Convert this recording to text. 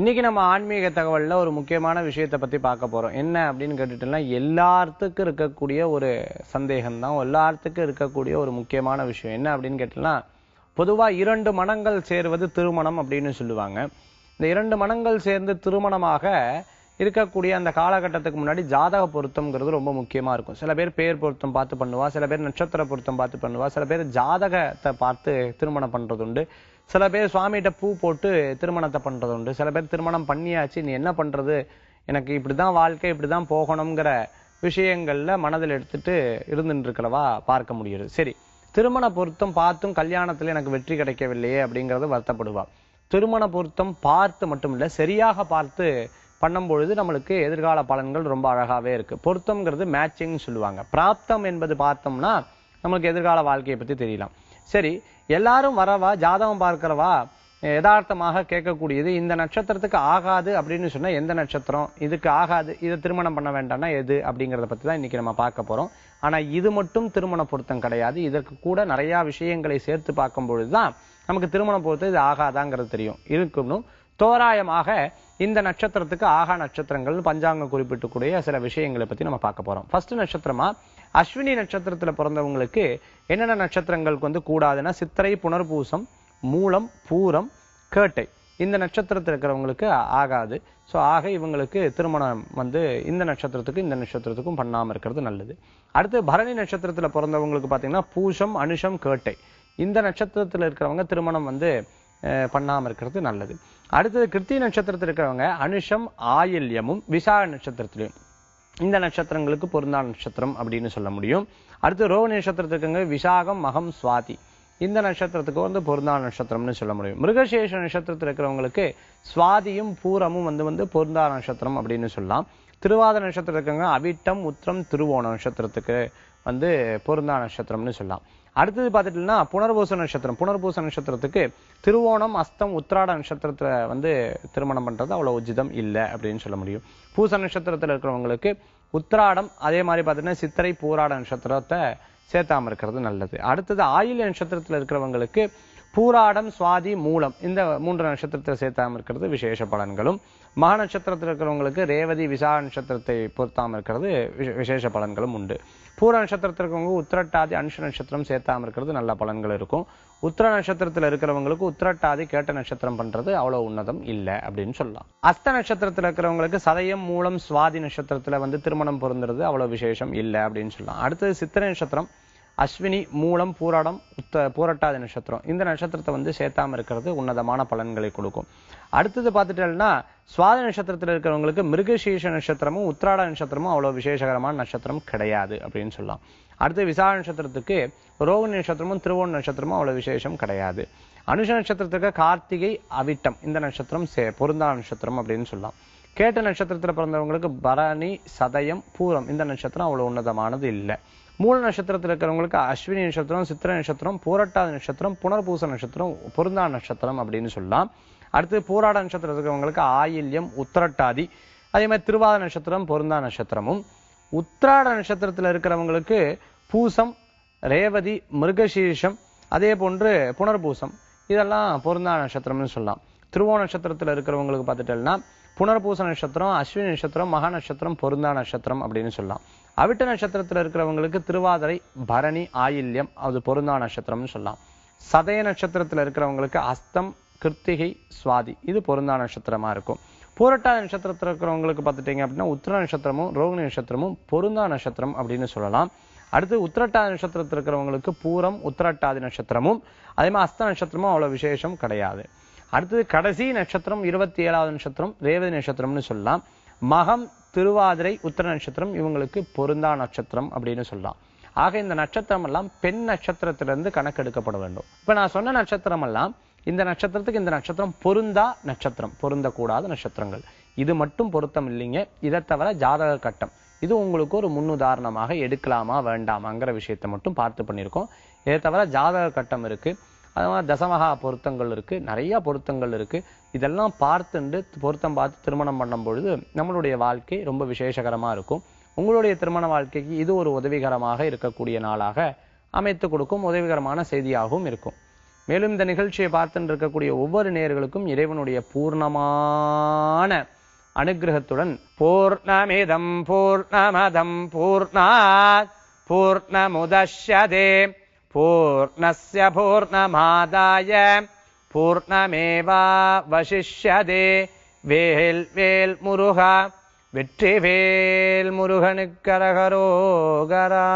இன்னைக்கு நம்ம ஆன்மீக தகவல்ல ஒரு முக்கியமான விஷயத்தை பத்தி பார்க்க போறோம். என்ன அப்படின்னு கேட்டுட்டோம்னா எல்லாத்துக்கும் இருக்கக்கூடிய ஒரு சந்தேகம் தான் எல்லாத்துக்கும் இருக்கக்கூடிய ஒரு முக்கியமான விஷயம். என்ன அப்படின்னு கேட்டோம்னா பொதுவா இரண்டு மனங்கள் சேருவது திருமணம் அப்படின்னு சொல்லுவாங்க. இந்த இரண்டு மனங்கள் சேர்ந்து திருமணமாக இருக்கக்கூடிய அந்த காலகட்டத்துக்கு முன்னாடி ஜாதக பொருத்தம்ங்கிறது ரொம்ப முக்கியமா இருக்கும். சில பேர் பேர் பொருத்தம் பார்த்து பண்ணுவா சில பேர் நட்சத்திர பொருத்தம் பார்த்து பண்ணுவா சில பேர் ஜாதகத்தை பார்த்து திருமணம் பண்றது உண்டு சில பேர் சுவாமிகிட்ட பூ போட்டு திருமணத்தை பண்ணுறது உண்டு சில பேர் திருமணம் பண்ணியாச்சு நீ என்ன பண்ணுறது எனக்கு இப்படி தான் வாழ்க்கை இப்படி தான் போகணுங்கிற விஷயங்களில் மனதில் எடுத்துட்டு இருந்துட்டு இருக்கிறவா பார்க்க முடியுது. சரி திருமண பொருத்தம் பார்த்தும் கல்யாணத்தில் எனக்கு வெற்றி கிடைக்கவில்லையே அப்படிங்கிறது வருத்தப்படுவா. திருமண பொருத்தம் பார்த்து மட்டும் இல்லை சரியாக பார்த்து பண்ணும் பொழுது நம்மளுக்கு எதிர்கால பலன்கள் ரொம்ப அழகாகவே இருக்குது பொருத்தம்ங்கிறது மேட்சிங் சொல்லுவாங்க. பிராப்தம் என்பது பார்த்தோம்னா நம்மளுக்கு எதிர்கால வாழ்க்கையை பற்றி தெரியலாம். சரி எல்லாரும் வரவா ஜாதகம் பார்க்கிறவா யதார்த்தமாக கேட்கக்கூடியது இந்த நட்சத்திரத்துக்கு ஆகாது அப்படின்னு சொன்னால் எந்த நட்சத்திரம்? இதுக்கு ஆகாது இதை திருமணம் பண்ண வேண்டாம்னா எது? அப்படிங்கிறத பற்றி தான் இன்னைக்கு நம்ம பார்க்க போகிறோம் ஆனால் இது மட்டும் திருமண பொருத்தம் கிடையாது. இதற்கு கூட நிறையா விஷயங்களை சேர்த்து பார்க்கும் பொழுதுதான் நமக்கு திருமண பொருத்தம் இது ஆகாதாங்கிறது தெரியும். இருக்கணும். தோராயமாக இந்த நட்சத்திரத்துக்கு ஆகா நட்சத்திரங்கள் பஞ்சாங்கம் குறிப்பிட்டுக்கூடிய சில விஷயங்களை பற்றி நம்ம பார்க்க போகிறோம் ஃபர்ஸ்ட் நட்சத்திரமாக அஸ்வினி நட்சத்திரத்தில் பிறந்தவங்களுக்கு என்னென்ன நட்சத்திரங்களுக்கு வந்து கூடாதுன்னா சித்திரை புனர்பூசம் மூலம் பூரம் கேட்டை. இந்த நட்சத்திரத்தில் இருக்கிறவங்களுக்கு ஆகாது. ஸோ ஆக இவங்களுக்கு திருமணம் வந்து இந்த நட்சத்திரத்துக்கு இந்த நட்சத்திரத்துக்கும் பண்ணாமல் இருக்கிறது நல்லது. அடுத்து பரணி நட்சத்திரத்தில் பிறந்தவங்களுக்கு பார்த்தீங்கன்னா பூஷம் அனுஷம் கேட்டை. இந்த நட்சத்திரத்தில் இருக்கிறவங்க திருமணம் வந்து பண்ணாமல் இருக்கிறது நல்லது. அடுத்தது கிருத்தி நட்சத்திரத்தில் இருக்கிறவங்க அனுஷம் ஆயில்யமும் விசாக நட்சத்திரத்திலையும். இந்த நட்சத்திரங்களுக்கு பொருந்தா நட்சத்திரம் அப்படின்னு சொல்ல முடியும். அடுத்து ரோக நட்சத்திரத்துக்குங்க விசாகம் மகம் சுவாதி. இந்த நட்சத்திரத்துக்கு வந்து பொருந்தா நட்சத்திரம்னு சொல்ல முடியும். மிருகசேஷ நட்சத்திரத்தில் இருக்கிறவங்களுக்கு சுவாதியும் பூரமும் வந்து வந்து பொருந்தா நட்சத்திரம் அப்படின்னு சொல்லலாம். திருவாத நட்சத்திரம் இருக்கவங்க அவிட்டம் உத்திரம் திருவோண நட்சத்திரத்துக்கு வந்து பொருந்தா நட்சத்திரம்னு சொல்லலாம். அடுத்தது பார்த்துட்டோம்னா புனர்பூச நட்சத்திரம். புனர்பூச நட்சத்திரத்துக்கு திருவோணம் அஸ்தம் உத்திராட நட்சத்திரத்தில் வந்து திருமணம் பண்ணுறது அவ்வளோ உச்சிதம் இல்லை அப்படின்னு சொல்ல முடியும். பூச நட்சத்திரத்தில் இருக்கிறவங்களுக்கு உத்திராடம் அதே மாதிரி பார்த்தீங்கன்னா சித்திரை பூராட நட்சத்திரத்தை சேர்த்தாமல் இருக்கிறது நல்லது. அடுத்தது ஆயுள் நட்சத்திரத்தில் இருக்கிறவங்களுக்கு பூராடம் சுவாதி மூலம் இந்த மூன்று நட்சத்திரத்தை சேர்த்தாமல் இருக்கிறது விசேஷ பலன்களும். மக நட்சத்திரத்தில் இருக்கிறவங்களுக்கு ரேவதி விசா நட்சத்திரத்தை பொறுத்தாமல் இருக்கிறது விஷ- விசேஷ பலன்களும் உண்டு. பூர நட்சத்திரத்தில் இருக்கிறவங்க உத்திரட்டாதி அனுஷ நட்சத்திரம் சேர்த்தாமல் இருக்கிறது நல்ல பலன்கள் இருக்கும். உத்திர நட்சத்திரத்தில் இருக்கிறவங்களுக்கு உத்திரட்டாதி கேட்ட நட்சத்திரம் பண்ணுறது அவ்வளோ உன்னதம் இல்லை அப்படின்னு சொல்லலாம். அஸ்த நட்சத்திரத்தில் இருக்கிறவங்களுக்கு சதயம் மூலம் சுவாதி நட்சத்திரத்தில் வந்து திருமணம் பொருந்துறது அவ்வளோ விசேஷம் இல்லை அப்படின்னு சொல்லலாம். அடுத்தது சித்திரை நட்சத்திரம். அஸ்வினி மூலம் பூராடம் உத்த பூரட்டாத நட்சத்திரம். இந்த நட்சத்திரத்தை வந்து சேர்த்தாம இருக்கிறது உன்னதமான பலன்களை கொடுக்கும். அடுத்தது பார்த்துட்டேன்னா சுவாதி நட்சத்திரத்தில் இருக்கிறவங்களுக்கு மிருகசீஷ நட்சத்திரமும் உத்திராட நட்சத்திரமும் அவ்வளவு விசேஷகரமான நட்சத்திரம் கிடையாது அப்படின்னு சொல்லலாம். அடுத்து விசா நட்சத்திரத்துக்கு ரோகிணி நட்சத்திரமும் திருவோண நட்சத்திரமும் அவ்வளவு விசேஷம் கிடையாது. அனுஷ நட்சத்திரத்துக்கு கார்த்திகை அவிட்டம். இந்த நட்சத்திரம் சே பொருந்தா நட்சத்திரம் அப்படின்னு சொல்லலாம். கேட்ட நட்சத்திரத்தில் பிறந்தவங்களுக்கு பரணி சதயம் பூரம். இந்த நட்சத்திரம் அவ்வளவு உன்னதமானது இல்லை. மூல நட்சத்திரத்தில் இருக்கிறவங்களுக்கு அஸ்வினி நட்சத்திரம் சித்திரை நட்சத்திரம் போராட்டாத நட்சத்திரம் புனர்பூச நட்சத்திரம் பொருந்தா நட்சத்திரம் அப்படின்னு சொல்லலாம். அடுத்து போராட நட்சத்திரத்தில் இருக்கிறவங்களுக்கு ஆயில்யம் உத்திரட்டாதி அதே மாதிரி திருவாத நட்சத்திரம் பொருந்தா நட்சத்திரமும். உத்திராட நட்சத்திரத்தில் இருக்கிறவங்களுக்கு பூசம் ரேவதி மிருகசீரிஷம் அதே போன்று புனர்பூசம். இதெல்லாம் பொருந்தா நட்சத்திரம்னு சொல்லலாம். திருவோண நட்சத்திரத்தில் இருக்கிறவங்களுக்கு பார்த்துட்டோம்னா புனர்பூச நட்சத்திரம் அஸ்வினி நட்சத்திரம் மகா நட்சத்திரம் பொருந்தா நட்சத்திரம் அப்படின்னு சொல்லலாம். அவிட்ட நட்சத்திரத்தில் இருக்கிறவங்களுக்கு திருவாதிரை பரணி ஆயில்யம் அது பொருந்தா நட்சத்திரம்னு சொல்லலாம். சதய நட்சத்திரத்தில் இருக்கிறவங்களுக்கு அஸ்தம் கிருத்திகை சுவாதி இது பொருந்தா நட்சத்திரமா இருக்கும். பூரட்டா நட்சத்திரத்தில் இருக்கிறவங்களுக்கு பார்த்துட்டீங்க அப்படின்னா உத்திர நட்சத்திரமும் ரோகிணி நட்சத்திரமும் பொருந்தா நட்சத்திரம் அப்படின்னு சொல்லலாம். அடுத்து உத்திரட்டாதி நட்சத்திரத்தில் இருக்கிறவங்களுக்கு பூரம் உத்திரட்டாதி நட்சத்திரமும் அதே மாதிரி அஸ்த நட்சத்திரமும் அவ்வளோ விசேஷம் கிடையாது. அடுத்தது கடைசி நட்சத்திரம் இருபத்தி ஏழாவது நட்சத்திரம் ரேவதி நட்சத்திரம்னு சொல்லலாம். மகம் திருவாதிரை உத்திர நட்சத்திரம் இவங்களுக்கு பொருந்தா நட்சத்திரம் அப்படின்னு சொல்லலாம். ஆக இந்த நட்சத்திரம் எல்லாம் பெண் நட்சத்திரத்திலிருந்து கணக்கெடுக்கப்பட வேண்டும். இப்ப நான் சொன்ன நட்சத்திரம் எல்லாம் இந்த நட்சத்திரத்துக்கு இந்த நட்சத்திரம் பொருந்தா நட்சத்திரம் பொருந்தக்கூடாத நட்சத்திரங்கள். இது மட்டும் பொருத்தம் இல்லைங்க. இதை தவிர ஜாதக கட்டம். இது உங்களுக்கு ஒரு முன்னுதாரணமாக எடுக்கலாமா வேண்டாமாங்கிற விஷயத்தை மட்டும் பார்த்து பண்ணியிருக்கோம். இதை தவிர ஜாதக கட்டம் இருக்கு. அது மாதிரி தசமகா பொருத்தங்கள் இருக்குது நிறையா பொருத்தங்கள் இருக்குது இதெல்லாம் பார்த்துண்டு பொருத்தம் பார்த்து திருமணம் பண்ணும் பொழுது நம்மளுடைய வாழ்க்கை ரொம்ப விசேஷகரமாக இருக்கும். உங்களுடைய திருமண வாழ்க்கைக்கு இது ஒரு உதவிகரமாக இருக்கக்கூடிய நாளாக அமைத்து கொடுக்கும் உதவிகரமான செய்தியாகவும் இருக்கும். மேலும் இந்த நிகழ்ச்சியை பார்த்துட்டு இருக்கக்கூடிய ஒவ்வொரு நேர்களுக்கும் இறைவனுடைய பூர்ணமான அனுகிரகத்துடன் பூர்ணமிதம் பூர்ணமதம் பூர்ணாத் பூர்ணமுதே பூர்ணஸ்ய பூர்ணமாதாய பூர்ணமேவா வசிஷ்யதே வேல் வேல் முருகா வெற்றி வேல் முருகனுக்கரகரோகரா